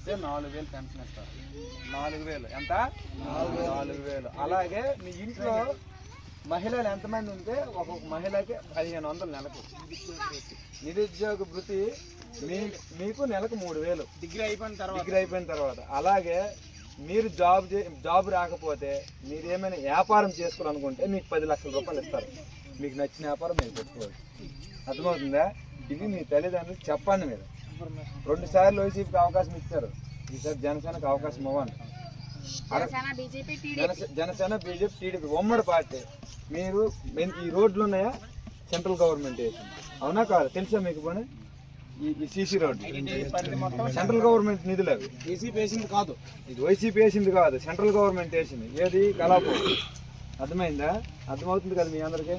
ఇస్తే నాలుగు వేలు పెన్షన్ ఇస్తారు నాలుగు వేలు. ఎంత? నాలుగు వేలు. అలాగే మీ ఇంట్లో మహిళలు ఎంతమంది ఉంటే ఒక్కొక్క మహిళకి పదిహేను వందలు నెలకు. నిరుద్యోగ భృతి మీ మీకు నెలకు మూడు వేలు. డిగ్రీ అయిపోయిన తర్వాత. డిగ్రీ అయిపోయిన తర్వాత. అలాగే మీరు జాబ్ జాబ్ రాకపోతే మీరు ఏమైనా వ్యాపారం చేసుకోవాలనుకుంటే మీకు పది లక్షల రూపాయలు ఇస్తారు. మీకు నచ్చిన వ్యాపారం మీరు పెట్టుకోవచ్చు. అర్థమవుతుందా? ఇది మీ తల్లిదండ్రులకు చెప్పండి మీరు. రెండు సార్లు వైసీపీకి అవకాశం ఇచ్చారు. ఈసారి జనసేనకు అవకాశం ఇవ్వండి జనసేన బీజేపీ టీడీపీ. ఉమ్మడి పార్టీ. మీరు ఈ రోడ్లు ఉన్నాయా? సెంట్రల్ గవర్నమెంట్ వేసింది అవునా కాదు? తెలుసా మీకు పోనీ? ఈ సీసీ మొత్తం సెంట్రల్ గవర్నమెంట్ నిధులు అవి. ఏసీ పేసింది కాదు. ఇది వైసీపీ వేసింది కాదు. సెంట్రల్ గవర్నమెంట్ వేసింది. ఏది? కలాపం అర్థమైందా? అర్థమవుతుంది కదా మీ అందరికీ?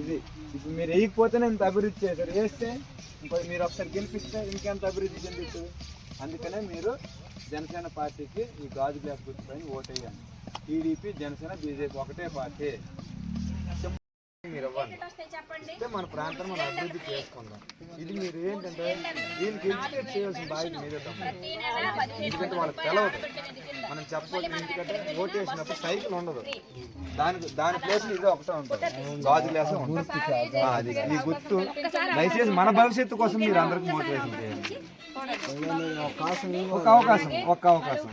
ఇది ఇప్పుడు మీరు వేయకపోతేనే ఇంత అభివృద్ధి చేశారు. వేస్తే ఇంకో మీరు ఒకసారి గెలిపిస్తే ఇంకెంత అభివృద్ధి చెందుతుంది అందుకనే మీరు జనసేన పార్టీకి ఈ గాజు గ్లాస్ గుర్తుపై ఓటేయండి. టీడీపీ జనసేన బీజేపీ ఒకటే పార్టీ. మీరు ఇవ్వండి వస్తే చెప్పండి అంటే మన ప్రాంతం మనం అభివృద్ధి చేసుకుందాం. ఇది మీరు ఏంటంటే వీళ్ళకి ఎడ్యుకేట్ చేయాల్సిన బాధ్యత మీదే ఎందుకంటే వాళ్ళకి తెలవదు. మనం చెప్పొద్దు ఎందుకంటే ఓటు వేసినప్పుడు సైకిల్ ఉండదు. దాని దాని ప్లేస్ ఇది ఒకటే ఉంటుంది. గాజు గ్లాస్ ఉంటుంది. అది ఈ గుర్తు. దయచేసి మన భవిష్యత్తు కోసం మీరు అందరికి మోటివేషన్ చేయండి. ఒక అవకాశం. ఒక అవకాశం.